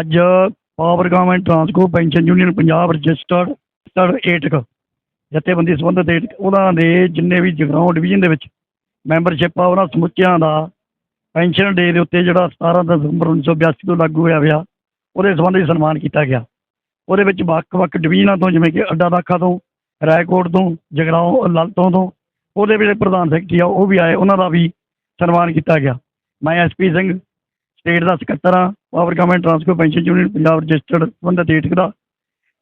ਅੱਜ power and Transco pension union Punjab registered registered AITUC ਜਥੇਬੰਦੀ ਸੰਬੰਧਿਤ ਏਟਕ ਉਹਨਾਂ ਦੇ ਜਿੰਨੇ ਵੀ ਜਗਰਾਉਂ ਡਿਵੀਜ਼ਨ ਦੇ ਵਿੱਚ ਮੈਂਬਰਸ਼ਿਪ ਆ, ਉਹਨਾਂ ਸਮੁੱਚਿਆਂ ਦਾ ਪੈਨਸ਼ਨ ਡੇ ਦੇ ਉੱਤੇ ਜਿਹੜਾ 17 ਦਸੰਬਰ 1982 ਤੋਂ ਲਾਗੂ ਹੋਇਆ ਹੋਇਆ ਉਹਦੇ ਸੰਬੰਧੀ ਸਨਮਾਨ ਕੀਤਾ ਗਿਆ। ਉਹਦੇ ਵਿੱਚ ਵੱਖ-ਵੱਖ ਡਿਵੀਜ਼ਨਾਂ ਤੋਂ ਜਿਵੇਂ ਕਿ ਅੱਡਾ ਦਾਖਾ ਤੋਂ, ਰਾਏਕੋਟ ਤੋਂ, ਜਗਰਾਉਂ ਲਲਤੋਂ ਤੋਂ ਉਹਦੇ ਜਿਹੜੇ ਪ੍ਰਧਾਨ ਸੈਕਟਰੀ ਆ, ਉਹ ਵੀ ਆਏ, ਉਹਨਾਂ ਦਾ ਵੀ ਸਨਮਾਨ ਕੀਤਾ ਗਿਆ। ਮੈਂ ਐਸਪੀ ਸਿੰਘ ਸਟੇਟ ਦਾ ਸਕੱਤਰ ਹਾਂ power government Transco pension union Punjab registered ਸੰਬੰਧਿਤ ਏਟਕ ਦਾ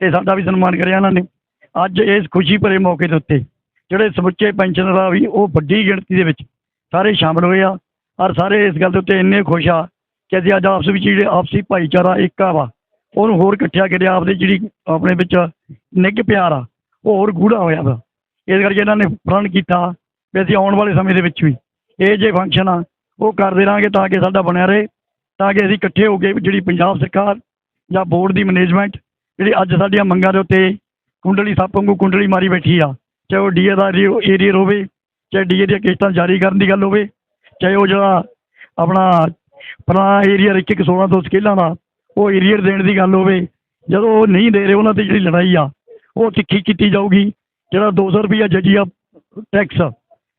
ਤੇ ਸਾਡਾ ਵੀ ਸਨਮਾਨ ਕਰਿਆ ਇਹਨਾਂ ਨੇ। ਅੱਜ ਇਸ ਖੁਸ਼ੀ ਭਰੇ ਮੌਕੇ ਦੇ ਉੱਤੇ ਜਿਹੜੇ ਸਮੁੱਚੇ ਪੈਨਸ਼ਨਰ ਆ ਵੀ, ਉਹ ਵੱਡੀ ਗਿਣਤੀ ਦੇ ਵਿੱਚ ਸਾਰੇ ਸ਼ਾਮਲ ਹੋਏ ਆ। ਔਰ ਸਾਰੇ ਇਸ ਗੱਲ ਦੇ ਉੱਤੇ ਇੰਨੇ ਖੁਸ਼ ਆ ਕਿ ਅਸੀਂ ਅੱਜ ਆਪਸ ਵਿੱਚ ਜਿਹੜੇ ਆਪਸੀ ਭਾਈਚਾਰਾ ਏਕਾ ਵਾ, ਉਹਨੂੰ ਹੋਰ ਇਕੱਠਿਆ ਕਰਿਆ, ਆਪਦੇ ਜਿਹੜੀ ਆਪਣੇ ਵਿੱਚ ਨਿੱਘ ਪਿਆਰ ਆ, ਉਹ ਹੋਰ ਗੂੜਾ ਹੋਇਆ ਵਾ। ਇਸ ਕਰਕੇ ਇਹਨਾਂ ਨੇ ਪ੍ਰਣ ਕੀਤਾ ਵੀ ਅਸੀਂ ਆਉਣ ਵਾਲੇ ਸਮੇਂ ਦੇ ਵਿੱਚ ਵੀ ਇਹ ਜੇ ਫੰਕਸ਼ਨ ਆ, ਉਹ ਕਰਦੇ ਰਹਾਂਗੇ ਤਾਂ ਕਿ ਸਾਡਾ ਬਣਿਆ ਰਹੇ। ਤਾਂ ਕਿ ਅਸੀਂ ਇਕੱਠੇ ਹੋ ਕੇ ਜਿਹੜੀ ਪੰਜਾਬ ਸਰਕਾਰ ਜਾਂ ਬੋਰਡ ਦੀ ਮੈਨੇਜਮੈਂਟ ਜਿਹੜੀ ਅੱਜ ਸਾਡੀਆਂ ਮੰਗਾਂ ਦੇ ਉੱਤੇ ਕੁੰਡਲੀ ਸੱਪ ਵਾਂਗੂ ਕੁੰਡਲੀ ਮਾਰੀ ਬੈਠੀ ਆ, ਚਾਹੇ ਉਹ ਡੀਏ ਦਾ ਏਰੀਅਰ ਹੋਵੇ ਚਾਹੇ ਡੀਏ ਦੀਆਂ ਕਿਸ਼ਤਾਂ ਜਾਰੀ ਕਰਨ ਦੀ ਗੱਲ ਹੋਵੇ, ਚਾਹੇ ਉਹ ਜਿਹੜਾ ਆਪਣਾ ਪੁਰਾਣਾ ਏਰੀਅਰ ਇੱਕ ਇੱਕ 16 ਤੋਂ ਸਕੇਲਾਂ ਦਾ ਉਹ ਏਰੀਅਰ ਦੇਣ ਦੀ ਗੱਲ ਹੋਵੇ, ਜਦੋਂ ਉਹ ਨਹੀਂ ਦੇ ਰਹੇ ਉਹਨਾਂ ਤੇ ਜਿਹੜੀ ਲੜਾਈ ਆ, ਉਹ ਤਿੱਖੀ ਕੀਤੀ ਜਾਊਗੀ, ਜਿਹੜਾ 200 ਰੁਪਈਆ ਜੱਜੀਆ ਟੈਕਸ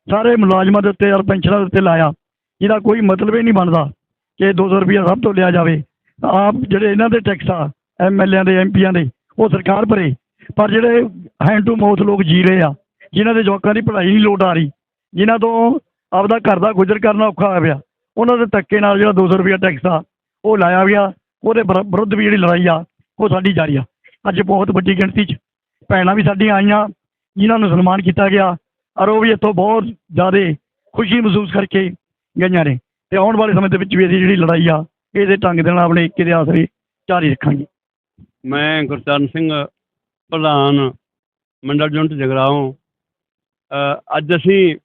ਸਾਰੇ ਮੁਲਾਜ਼ਮਾਂ ਦੇ ਉੱਤੇ ਔਰ ਪੈਨਸ਼ਨਾਂ ਦੇ ਉੱਤੇ ਲਾਇਆ, ਜਿਹਦਾ ਕੋਈ ਮਤਲਬ ਹੀ ਨਹੀਂ ਬਣਦਾ। ਕਿ 200 ਰੁਪਈਆ ਸਭ ਤੋਂ ਲਿਆ ਜਾਵੇ। ਆਪ ਜਿਹੜੇ ਇਹਨਾਂ ਦੇ ਟੈਕਸ ਆ ਐਮਐਲਏਆਂ ਦੇ ਐਮਪੀਆਂ ਦੇ, ਉਹ ਸਰਕਾਰ ਭਰੇ। ਪਰ ਜਿਹੜੇ ਹੈਂਡ ਟੂ ਮਾਊਥ ਲੋਕ ਜੀ ਰਹੇ ਆ, ਜਿਨ੍ਹਾਂ ਦੇ ਜਵਾਕਾਂ ਦੀ ਪੜ੍ਹਾਈ ਨਹੀਂ ਲੋਟ ਆ ਰਹੀ, ਜਿਨ੍ਹਾਂ ਤੋਂ ਆਪਦਾ ਘਰ ਦਾ ਗੁਜ਼ਰ ਕਰਨਾ ਔਖਾ ਹੋਇਆ ਪਿਆ, ਉਹਨਾਂ ਦੇ ਧੱਕੇ ਨਾਲ ਜਿਹੜਾ 200 ਰੁਪਈਆ ਟੈਕਸ ਆ, ਉਹ ਲਾਇਆ ਗਿਆ ਉਹਦੇ ਵਿਰ- ਵਿਰੁੱਧ ਵੀ ਜਿਹੜੀ ਲੜਾਈ ਆ, ਉਹ ਸਾਡੀ ਜਾਰੀ ਆ। ਅੱਜ ਬਹੁਤ ਵੱਡੀ ਗਿਣਤੀ 'ਚ ਭੈਣਾਂ ਵੀ ਸਾਡੀਆਂ ਆਈਆਂ, ਜਿਨ੍ਹਾਂ ਨੂੰ ਸਨਮਾਨ ਕੀਤਾ ਗਿਆ, ਔਰ ਉਹ ਵੀ ਇੱਥੋਂ ਬਹੁਤ ਜ਼ਿਆਦਾ ਖੁਸ਼ੀ ਮਹਿਸੂਸ ਕਰਕੇ ਗਈਆਂ ਨੇ। ਤੇ ਆਉਣ ਵਾਲੇ ਸਮੇਂ ਦੇ ਵਿੱਚ ਵੀ ਅਸੀਂ ਜਿਹੜੀ ਲੜਾਈ ਆ, ਇਹਦੇ ਢੰਗ ਦੇ ਨਾਲ ਆਪਣੇ ਏਕੇ ਦੇ ਆਸਰੇ ਜਾਰੀ ਰੱਖਾਂਗੇ। ਮੈਂ ਗੁਰਚਰਨ ਸਿੰਘ ਪ੍ਰਧਾਨ ਮੰਡਲ ਯੂਨਿਟ ਜਗਰਾਓਂ ਅੱਜ ਅਸੀਂ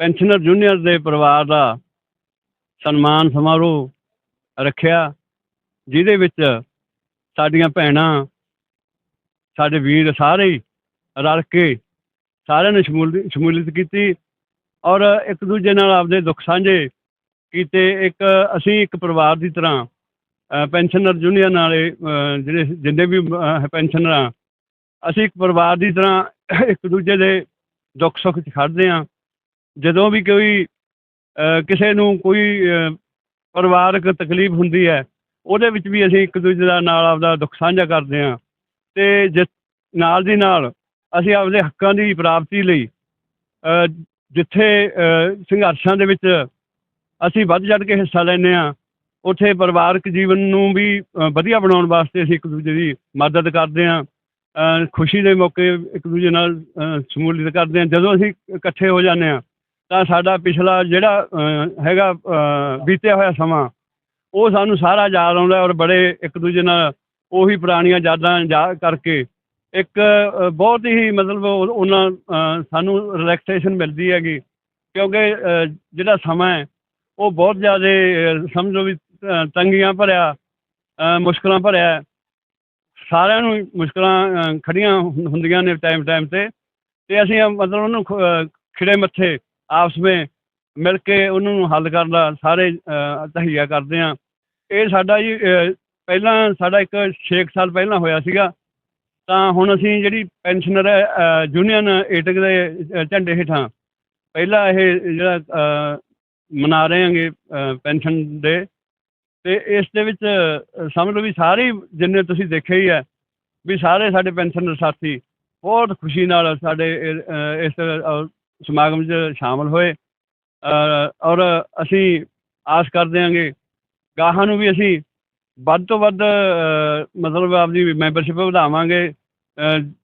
ਪੈਨਸ਼ਨਰ ਜੂਨੀਅਰ ਦੇ ਪਰਿਵਾਰ ਦਾ ਸਨਮਾਨ ਸਮਾਰੋਹ ਰੱਖਿਆ, ਜਿਹਦੇ ਵਿੱਚ ਸਾਡੀਆਂ ਭੈਣਾਂ, ਸਾਡੇ ਵੀਰ ਸਾਰੇ ਰਲ ਕੇ ਸਾਰਿਆਂ ਨੇ ਸ਼ਮੂਲ, ਸ਼ਮੂਲੀਅਤ ਕੀਤੀ ਔਰ ਇੱਕ ਦੂਜੇ ਨਾਲ ਆਪਦੇ ਦੁੱਖ ਸਾਂਝੇ ਕਿਤੇ ਇੱਕ, ਅਸੀਂ ਇੱਕ ਪਰਿਵਾਰ ਦੀ ਤਰ੍ਹਾਂ ਪੈਨਸ਼ਨਰ ਯੂਨੀਅਨ ਵਾਲੇ ਜਿਹੜੇ ਜਿੰਨੇ ਵੀ ਪੈਨਸ਼ਨਰ ਆ, ਅਸੀਂ ਇੱਕ ਪਰਿਵਾਰ ਦੀ ਤਰ੍ਹਾਂ ਇੱਕ ਦੂਜੇ ਦੇ ਦੁੱਖ ਸੁੱਖ 'ਚ ਖੜਦੇ ਆ ਜਦੋਂ ਵੀ ਕੋਈ ਕਿਸੇ ਨੂੰ ਕੋਈ ਪਰਿਵਾਰਕ ਤਕਲੀਫ ਹੁੰਦੀ ਹੈ, ਉਹਦੇ ਵਿੱਚ ਵੀ ਅਸੀਂ ਇੱਕ ਦੂਜੇ ਦਾ ਨਾਲ ਆਪਦਾ ਦੁੱਖ ਸਾਂਝਾ ਕਰਦੇ ਆ ਤੇ ਜਿਸ ਨਾਲ ਦੀ ਨਾਲ ਅਸੀਂ ਆਪਦੇ ਹੱਕਾਂ ਦੀ ਪ੍ਰਾਪਤੀ ਲਈ ਜਿੱਥੇ ਸੰਘਰਸ਼ਾਂ ਦੇ ਵਿੱਚ ਅਸੀਂ ਵੱਧ ਚੜ੍ਹ ਕੇ ਹਿੱਸਾ ਲੈਂਦੇ ਹਾਂ। ਉੱਥੇ ਪਰਿਵਾਰਕ ਜੀਵਨ ਨੂੰ ਵੀ ਵਧੀਆ ਬਣਾਉਣ ਵਾਸਤੇ ਅਸੀਂ ਇੱਕ ਦੂਜੇ ਦੀ ਮਦਦ ਕਰਦੇ ਹਾਂ। ਖੁਸ਼ੀ ਦੇ ਮੌਕੇ ਇੱਕ ਦੂਜੇ ਨਾਲ ਸ਼ਮੂਲੀਅਤ ਕਰਦੇ ਹਾਂ। ਜਦੋਂ ਅਸੀਂ ਇਕੱਠੇ ਹੋ ਜਾਂਦੇ ਹਾਂ, ਤਾਂ ਸਾਡਾ ਪਿਛਲਾ ਜਿਹੜਾ ਹੈਗਾ ਬੀਤਿਆ ਹੋਇਆ ਸਮਾਂ, ਉਹ ਸਾਨੂੰ ਸਾਰਾ ਯਾਦ ਆਉਂਦਾ ਔਰ ਬੜੇ ਇੱਕ ਦੂਜੇ ਨਾਲ ਉਹੀ ਪੁਰਾਣੀਆਂ ਯਾਦਾਂ ਯਾਦ ਕਰਕੇ ਇੱਕ ਬਹੁਤ ਹੀ ਮਤਲਬ ਉਹਨਾਂ ਸਾਨੂੰ ਰਿਲੈਕਸੇਸ਼ਨ ਮਿਲਦੀ ਹੈਗੀ। ਕਿਉਂਕਿ ਜਿਹੜਾ ਸਮਾਂ ਹੈ ਉਹ ਬਹੁਤ ਜ਼ਿਆਦਾ ਸਮਝੋ ਵੀ ਤੰਗੀਆਂ ਭਰਿਆ ਅ, ਮੁਸ਼ਕਲਾਂ ਭਰਿਆ ਸਾਰਿਆਂ ਨੂੰ ਹੀ ਮੁਸ਼ਕਲਾਂ ਖੜੀਆਂ ਹੁੰਦੀਆਂ ਨੇ ਟਾਈਮ ਟਾਈਮ ਤੇ। ਤੇ ਅਸੀਂ ਮਤਲਬ ਉਹਨੂੰ ਖ- ਖਿੜੇ ਮੱਥੇ ਆਪਸ ਵਿੱਚ ਮਿਲ ਕੇ ਉਹਨਾਂ ਨੂੰ ਹੱਲ ਕਰਨ ਦਾ ਸਾਰੇ ਅ, ਤਹਈਆ ਕਰਦੇ ਹਾਂ। ਇਹ ਸਾਡਾ ਜੀ ਪਹਿਲਾਂ ਸਾਡਾ ਇੱਕ 6 ਸਾਲ ਪਹਿਲਾਂ ਹੋਇਆ ਸੀਗਾ। ਤਾਂ ਹੁਣ ਅਸੀਂ ਜਿਹੜੀ ਪੈਨਸ਼ਨਰ ਯੂਨੀਅਨ ਏਟਕ ਦੇ ਝੰਡੇ ਹੇਠਾਂ। ਪਹਿਲਾ ਇਹ ਜਿਹੜਾ ਮਨਾ ਰਹੇ ਹਾਂਗੇ ਪੈਨਸ਼ਨ ਡੇ ਅਤੇ ਇਸ ਦੇ ਵਿੱਚ ਸਮਝ ਲਓ ਵੀ ਸਾਰੇ ਜਿੰਨੇ ਤੁਸੀਂ ਦੇਖਿਆ ਹੀ ਹੈ ਵੀ ਸਾਰੇ ਸਾਡੇ ਪੈਨਸ਼ਨਰ ਸਾਥੀ ਬਹੁਤ ਖੁਸ਼ੀ ਨਾਲ ਸਾਡੇ ਇਸ ਸਮਾਗਮ 'ਚ ਸ਼ਾਮਲ ਹੋਏ। ਔਰ ਅਸੀਂ ਆਸ ਕਰਦੇ ਹਾਂਗੇ, ਗਾਹਾਂ ਨੂੰ ਵੀ ਅਸੀਂ ਵੱਧ ਤੋਂ ਵੱਧ ਮਤਲਬ ਆਪਦੀ ਮੈਂਬਰਸ਼ਿਪ ਵਧਾਵਾਂਗੇ।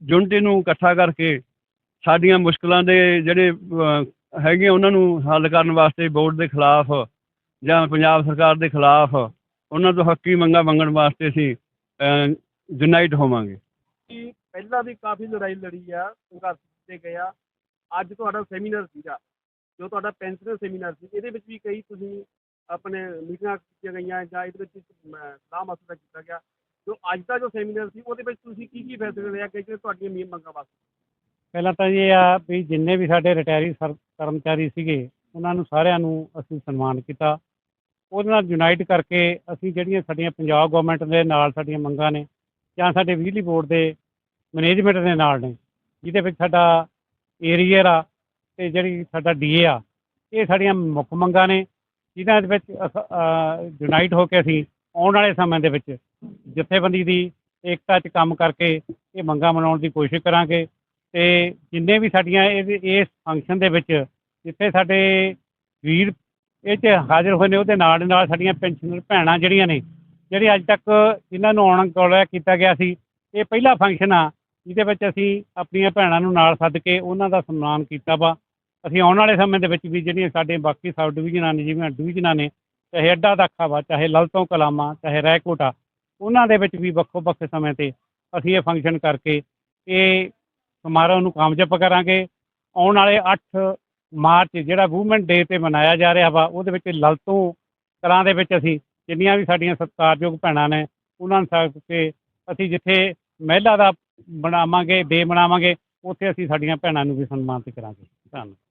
ਯੂਨਿਟੀ ਨੂੰ ਇਕੱਠਾ ਕਰਕੇ ਸਾਡੀਆਂ ਮੁਸ਼ਕਲਾਂ ਦੇ ਜਿਹੜੇ ਹੈਗੀਆਂ ਉਹਨਾਂ ਨੂੰ ਹੱਲ ਕਰਨ ਵਾਸਤੇ ਬੋਰਡ ਦੇ ਖਿਲਾਫ ਜਾਂ ਪੰਜਾਬ ਸਰਕਾਰ ਦੇ ਖਿਲਾਫ ਉਹਨਾਂ ਤੋਂ ਹੱਕੀ ਮੰਗਾਂ ਮੰਗਣ ਵਾਸਤੇ ਅਸੀਂ ਯੂਨਾਈਟ ਹੋਵਾਂਗੇ। ਕਿ ਪਹਿਲਾਂ ਵੀ ਕਾਫੀ ਲੜਾਈ ਲੜੀ ਆ, ਸੰਘਰਸ਼ ਤੇ ਗਏ ਆ। ਅੱਜ ਤੁਹਾਡਾ ਸੈਮੀਨਾਰ ਸੀਗਾ, ਜੋ ਤੁਹਾਡਾ ਪੈਨਸ਼ਨਰ ਸੈਮੀਨਾਰ ਸੀ, ਇਹਦੇ ਵਿੱਚ ਵੀ ਕਈ ਤੁਸੀਂ ਆਪਣੇ ਮੀਟਿੰਗਾਂ ਕੀਤੀਆਂ ਗਈਆਂ ਜਾਂ ਇਹਦੇ ਵਿੱਚ ਸਲਾਹ ਮਸਲਾ ਕੀਤਾ ਗਿਆ। ਜੋ ਅੱਜ ਦਾ ਜੋ ਸੈਮੀਨਾਰ ਸੀ, ਉਹਦੇ ਵਿੱਚ ਤੁਸੀਂ ਕੀ ਕੀ ਫੈਸਲੇ ਲਿਆ ਕਿ ਜਿਹੜੇ ਤੁਹਾਡੀਆਂ ਮੇਨ ਮੰਗਾਂ ਵਾਸਤੇ? ਪਹਿਲਾਂ ਤਾਂ ਇਹ ਆ ਵੀ ਜਿੰਨੇ ਵੀ ਸਾਡੇ ਰਿਟਾਇਰੀ ਸਰ, ਕਰਮਚਾਰੀ ਸੀਗੇ, ਉਹਨਾਂ ਨੂੰ ਸਾਰਿਆਂ ਨੂੰ ਅਸੀਂ ਸਨਮਾਨ ਕੀਤਾ। ਉਹਦੇ ਨਾਲ ਯੂਨਾਈਟ ਕਰਕੇ ਅਸੀਂ ਜਿਹੜੀਆਂ ਸਾਡੀਆਂ ਪੰਜਾਬ ਗਵਰਨਮੈਂਟ ਦੇ ਨਾਲ ਸਾਡੀਆਂ ਮੰਗਾਂ ਨੇ, ਜਾਂ ਸਾਡੇ ਬਿਜਲੀ ਬੋਰਡ ਦੇ ਮੈਨੇਜਮੈਂਟ ਦੇ ਨਾਲ ਨੇ, ਜਿਹਦੇ ਵਿੱਚ ਸਾਡਾ ਏਰੀਅਰ ਆ ਤੇ ਜਿਹੜੀ ਸਾਡਾ ਡੀਏ ਆ, ਇਹ ਸਾਡੀਆਂ ਮੁੱਖ ਮੰਗਾਂ ਨੇ, ਜਿਹਨਾਂ ਦੇ ਵਿੱਚ ਯੂਨਾਈਟ ਹੋ ਕੇ ਅਸੀਂ ਆਉਣ ਵਾਲੇ ਸਮੇਂ ਦੇ ਵਿੱਚ ਜਥੇਬੰਦੀ ਦੀ ਏਕਤਾ 'ਚ ਕੰਮ ਕਰਕੇ ਇਹ ਮੰਗਾਂ ਮਨਾਉਣ ਦੀ ਕੋਸ਼ਿਸ਼ ਕਰਾਂਗੇ। ਤੇ ਜਿੰਨੇ ਵੀ ਸਾਡੀਆਂ ਇਹਦੇ- ਇਸ ਫੰਕਸ਼ਨ ਦੇ ਵਿੱਚ ਜਿੱਥੇ ਸਾਡੇ ਵੀਰ ਇਹ 'ਚ ਹਾਜ਼ਰ ਹੋਏ ਨੇ, ਉਹਦੇ ਨਾਲ ਨਾਲ ਸਾਡੀਆਂ ਪੈਨਸ਼ਨਰ ਭੈਣਾਂ ਜਿਹੜੀਆਂ ਨੇ, ਜਿਹੜੇ ਅੱਜ ਤੱਕ ਇਹਨਾਂ ਨੂੰ ਆਉਣ ਕੋਲਿਆ ਕੀਤਾ ਗਿਆ ਸੀ, ਇਹ ਪਹਿਲਾ ਫੰਕਸ਼ਨ ਆ, ਜਿਹਦੇ ਵਿੱਚ ਅਸੀਂ ਆਪਣੀਆਂ ਭੈਣਾਂ ਨੂੰ ਨਾਲ ਸੱਦ ਕੇ ਉਹਨਾਂ ਦਾ ਸਨਮਾਨ ਕੀਤਾ ਵਾ। ਅਸੀਂ ਆਉਣ ਵਾਲੇ ਸਮੇਂ ਦੇ ਵਿੱਚ ਵੀ ਜਿਹੜੀਆਂ ਸਾਡੇ ਬਾਕੀ ਸਬ ਡਿਵੀਜ਼ਨਾਂ ਨੇ, ਜਿਵੇਂ ਡਿਵੀਜ਼ਨਾਂ ਨੇ, ਚਾਹੇ ਅੱਡਾ ਦਾਖਾ ਵਾ, ਚਾਹੇ ਲਲਤੋਂ ਕਲਾਮਾ, ਚਾਹੇ ਰੈਕੋਟਾ ਉਹਨਾਂ ਦੇ ਵਿੱਚ ਵੀ ਵੱਖੋ ਵੱਖ ਸਮੇਂ ਤੇ ਅਸੀਂ ਇਹ ਫੰਕਸ਼ਨ ਕਰਕੇ ਇਹ ਸਮਾਰੋਹ ਨੂੰ ਕਾਮਯਾਬ ਕਰਾਂਗੇ। ਆਉਣ ਵਾਲੇ 8 ਮਾਰਚ ਜਿਹੜਾ ਵੂਮਨ ਡੇ ਤੇ ਮਨਾਇਆ ਜਾ ਰਿਹਾ ਵਾ, ਉਹਦੇ ਵਿੱਚ ਲਲਤੋਂ ਕਲਾਂ ਦੇ ਵਿੱਚ ਅਸੀਂ ਜਿੰਨੀਆਂ ਵੀ ਸਾਡੀਆਂ ਸਤਿਕਾਰਯੋਗ ਭੈਣਾਂ ਨੇ, ਉਹਨਾਂ ਨੂੰ ਸੱਦ ਕੇ ਅਸੀਂ ਜਿੱਥੇ ਮਹਿਲਾ ਦਾ ਬਣਾਵਾਂਗੇ, ਡੇ ਮਨਾਵਾਂਗੇ, ਉੱਥੇ ਅਸੀਂ ਸਾਡੀਆਂ ਭੈਣਾਂ ਨੂੰ ਵੀ ਸਨਮਾਨਿਤ ਕਰਾਂਗੇ। ਧੰਨਵਾਦ।